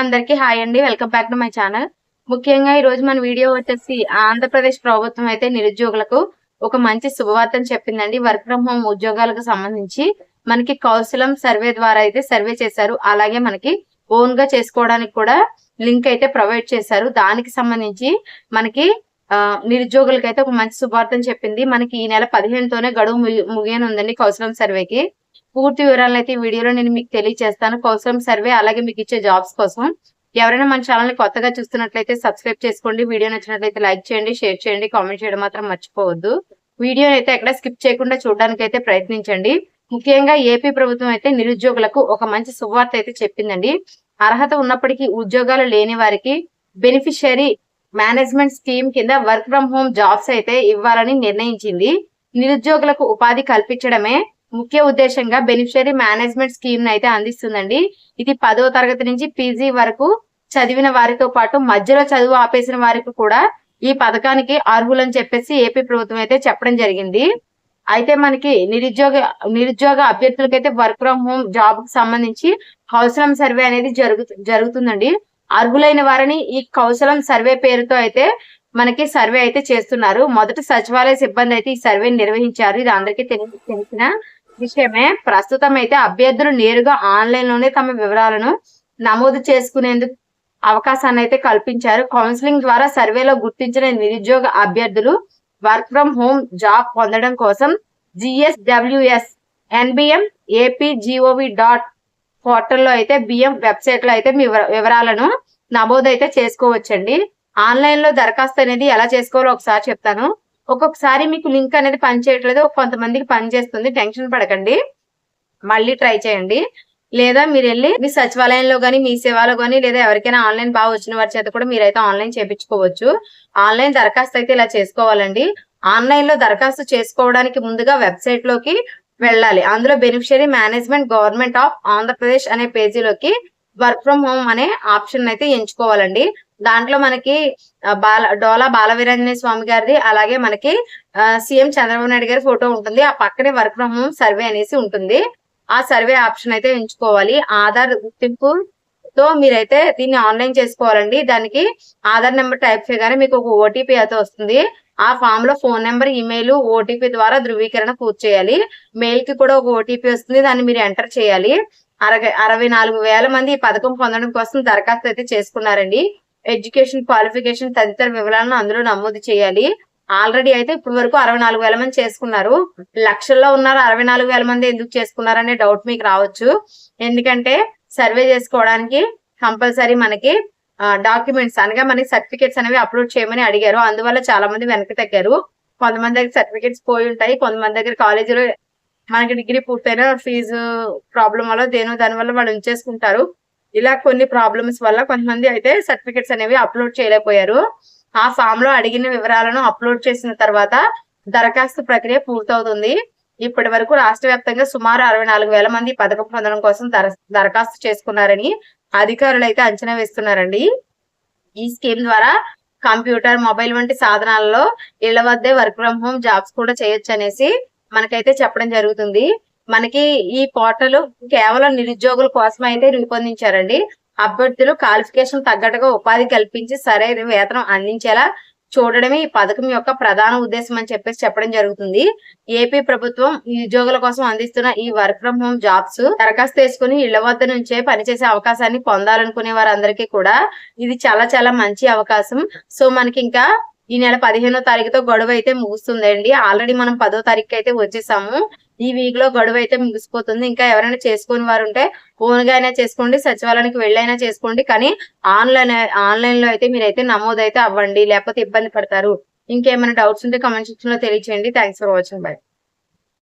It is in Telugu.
అందరికీ హాయ్ అండి. Welcome back to my channel. ముఖ్యంగా ఈ రోజు మన వీడియో వచ్చేసి ఆంధ్రప్రదేశ్ ప్రభుత్వం అయితే నిరుద్యోగులకు ఒక మంచి శుభవార్తను చెప్పిందండి. వర్క్ ఫ్రం హోమ్ ఉద్యోగాలకు సంబంధించి మనకి కౌశలం సర్వే ద్వారా అయితే సర్వే చేశారు. అలాగే మనకి ఓన్గా చేసుకోవడానికి కూడా లింక్ అయితే ప్రొవైడ్ చేశారు. దానికి సంబంధించి మనకి నిరుద్యోగులకైతే నిరుద్యోగులకి అయితే ఒక మంచి శుభార్తను చెప్పింది. మనకి ఈ నెల పదిహేనుతోనే గడువు ముగియనుందండి కౌశలం సర్వేకి. పూర్తి వివరాలను అయితే ఈ వీడియోలో నేను మీకు తెలియజేస్తాను కౌశలం సర్వే అలాగే మీకు ఇచ్చే జాబ్స్ కోసం. ఎవరైనా మన ఛానల్ని కొత్తగా చూస్తున్నట్లయితే సబ్స్క్రైబ్ చేసుకోండి. వీడియో నచ్చినట్లయితే లైక్ చేయండి షేర్ చేయండి కామెంట్ చేయడం మాత్రం మర్చిపోవద్దు. వీడియో అయితే ఎక్కడ స్కిప్ చేయకుండా చూడడానికి అయితే ప్రయత్నించండి. ముఖ్యంగా ఏపీ ప్రభుత్వం అయితే నిరుద్యోగులకు ఒక మంచి శుభవార్త అయితే చెప్పిందండి. అర్హత ఉన్నప్పటికీ ఉద్యోగాలు లేని వారికి బెనిఫిషియరీ మేనేజ్మెంట్ స్కీమ్ కింద వర్క్ ఫ్రం హోమ్ జాబ్స్ అయితే ఇవ్వాలని నిర్ణయించింది. నిరుద్యోగులకు ఉపాధి కల్పించడమే ముఖ్య ఉద్దేశంగా బెనిఫిషరీ మేనేజ్మెంట్ స్కీమ్ అయితే అందిస్తుందండి. ఇది పదో తరగతి నుంచి పీజీ వరకు చదివిన వారితో పాటు మధ్యలో చదువు ఆపేసిన వారికి కూడా ఈ పథకానికి అర్హులని చెప్పేసి ఏపీ ప్రభుత్వం అయితే చెప్పడం జరిగింది. అయితే మనకి నిరుద్యోగ నిరుద్యోగ అభ్యర్థులకైతే వర్క్ ఫ్రం హోమ్ జాబ్కు సంబంధించి కౌశలం సర్వే అనేది జరుగు జరుగుతుందండి. అర్హులైన వారిని ఈ కౌశలం సర్వే పేరుతో అయితే మనకి సర్వే అయితే చేస్తున్నారు. మొదట సచివాలయ సిబ్బంది అయితే ఈ సర్వే నిర్వహించారు. ఇది అందరికీ తెలిసిన విషయమే ప్రస్తుతం అయితే అభ్యర్థులు నేరుగా ఆన్లైన్లోనే తమ వివరాలను నమోదు చేసుకునేందుకు అవకాశాన్ని అయితే కల్పించారు. కౌన్సిలింగ్ ద్వారా సర్వేలో గుర్తించిన నిరుద్యోగ అభ్యర్థులు వర్క్ ఫ్రం హోమ్ జాబ్ పొందడం కోసం జిఎస్డబ్ల్యూఎస్ ఎన్బిఎం ఏపీజిఓవి డాట్ పోర్టల్లో అయితే బిఎం వెబ్సైట్లో అయితే మీ వివర- వివరాలను నమోదు అయితే చేసుకోవచ్చండి. ఆన్లైన్లో దరఖాస్తు అనేది ఎలా చేసుకోవాలో ఒకసారి చెప్తాను. ఒక్కొక్కసారి మీకు లింక్ అనేది పనిచేయట్లేదు కొంతమందికి పనిచేస్తుంది టెన్షన్ పడకండి. మళ్ళీ ట్రై చేయండి. లేదా మీరు వెళ్ళి మీ సచివాలయంలో కానీ మీ సేవలో కానీ లేదా ఎవరికైనా ఆన్లైన్ బాగా వచ్చిన వారి చేత కూడా మీరైతే ఆన్లైన్ చేపించుకోవచ్చు. ఆన్లైన్ దరఖాస్తు అయితే ఇలా చేసుకోవాలండి. ఆన్లైన్లో దరఖాస్తు చేసుకోవడానికి ముందుగా వెబ్సైట్లోకి వెళ్ళాలి. అందులో beneficiary management government of Andhra Pradesh అనే పేజీలోకి వర్క్ ఫ్రం హోమ్ అనే ఆప్షన్ అయితే ఎంచుకోవాలండి. దాంట్లో మనకి బాల డోలా బాలవీరాంజనేయ స్వామి గారిది అలాగే మనకి సీఎం చంద్రబాబు నాయుడు గారి ఫోటో ఉంటుంది. ఆ పక్కనే వర్క్ ఫ్రం హోమ్ సర్వే అనేసి ఉంటుంది. ఆ సర్వే ఆప్షన్ అయితే ఎంచుకోవాలి. ఆధార్ గుర్తింపు తో మీరైతే దీన్ని ఆన్లైన్ చేసుకోవాలండి. దానికి ఆధార్ నెంబర్ టైప్ చేయగానే మీకు ఒక ఓటీపీ అయితే వస్తుంది. ఆ ఫామ్లో ఫోన్ నెంబర్ ఇమెయిల్ ఓటీపీ ద్వారా ధృవీకరణ పూర్తి చేయాలి. మెయిల్కి కూడా ఒక ఓటీపీ వస్తుంది. దాన్ని మీరు ఎంటర్ చేయాలి. అరవై అరవై నాలుగు వేల మంది ఈ పథకం పొందడం కోసం దరఖాస్తు అయితే చేసుకున్నారండి. ఎడ్యుకేషన్ క్వాలిఫికేషన్ తదితర వివరాలను అందులో నమోదు చేయాలి. ఆల్రెడీ అయితే ఇప్పటి వరకు అరవై నాలుగు వేల మంది చేసుకున్నారు. లక్షల్లో ఉన్నారు. అరవై నాలుగు వేల మంది ఎందుకు చేసుకున్నారనే డౌట్ మీకు రావచ్చు. ఎందుకంటే సర్వే చేసుకోవడానికి కంపల్సరీ మనకి డాక్యుమెంట్స్ అనగా మనకి సర్టిఫికేట్స్ అనేవి అప్లోడ్ చేయమని అడిగారు. అందువల్ల చాలా మంది వెనక్కి తగ్గారు. కొంతమంది దగ్గర సర్టిఫికేట్స్ పోయి ఉంటాయి. కొంతమంది దగ్గర కాలేజీలో మనకి డిగ్రీ పూర్తయిన ఫీజు ప్రాబ్లం వల్ల దేని దాని వల్ల వాళ్ళు ఉంచేసుకుంటారు. ఇలా కొన్ని ప్రాబ్లమ్స్ వల్ల కొంతమంది అయితే సర్టిఫికెట్స్ అనేవి అప్లోడ్ చేయలేకపోయారు. ఆ ఫామ్లో అడిగిన వివరాలను అప్లోడ్ చేసిన తర్వాత దరఖాస్తు ప్రక్రియ పూర్తవుతుంది. ఇప్పటి వరకు రాష్ట్ర వ్యాప్తంగా సుమారు అరవై నాలుగు వేల మంది పథకం పొందడం కోసం దర- దరఖాస్తు చేసుకున్నారని అధికారులు అయితే అంచనా వేస్తున్నారండి. ఈ స్కీమ్ ద్వారా కంప్యూటర్ మొబైల్ వంటి సాధనాలలో ఇళ్ళ వద్దే వర్క్ ఫ్రం హోమ్ జాబ్స్ కూడా చేయొచ్చు అనేసి మనకైతే చెప్పడం జరుగుతుంది. మనకి ఈ పోర్టల్ కేవలం నిరుద్యోగుల కోసం అయితే రూపొందించారండి. అభ్యర్థులు క్వాలిఫికేషన్ తగ్గట్టుగా ఉపాధి కల్పించి సరైన వేతనం అందించేలా చూడడమే ఈ పథకం యొక్క ప్రధాన ఉద్దేశం అని చెప్పేసి చెప్పడం జరుగుతుంది. ఏపీ ప్రభుత్వం నిరుద్యోగుల కోసం అందిస్తున్న ఈ వర్క్ ఫ్రం హోమ్ జాబ్స్ దరఖాస్తు చేసుకుని ఇళ్ళ వద్ద నుంచే పనిచేసే అవకాశాన్ని పొందాలనుకునే వారందరికీ కూడా ఇది చాలా చాలా మంచి అవకాశం. సో మనకి ఇంకా ఈ నెల పదిహేనో తారీఖుతో గడువు అయితే ముగుస్తుందండి. ఆల్రెడీ మనం పదో తారీఖు అయితే వచ్చేసాము. ఈ వీక్లో గడువు అయితే ముగిసిపోతుంది. ఇంకా ఎవరైనా చేసుకుని వారు ఉంటే ఓన్గా అయినా చేసుకోండి సచివాలయానికి వెళ్ళైనా చేసుకోండి. కానీ ఆన్లైన్ ఆన్లైన్లో అయితే మీరైతే నమోదు అయితే అవ్వండి లేకపోతే ఇబ్బంది పడతారు. ఇంకేమైనా డౌట్స్ ఉంటే కమెంట్ సెక్షన్లో తెలియచేయండి. Thanks for watching bye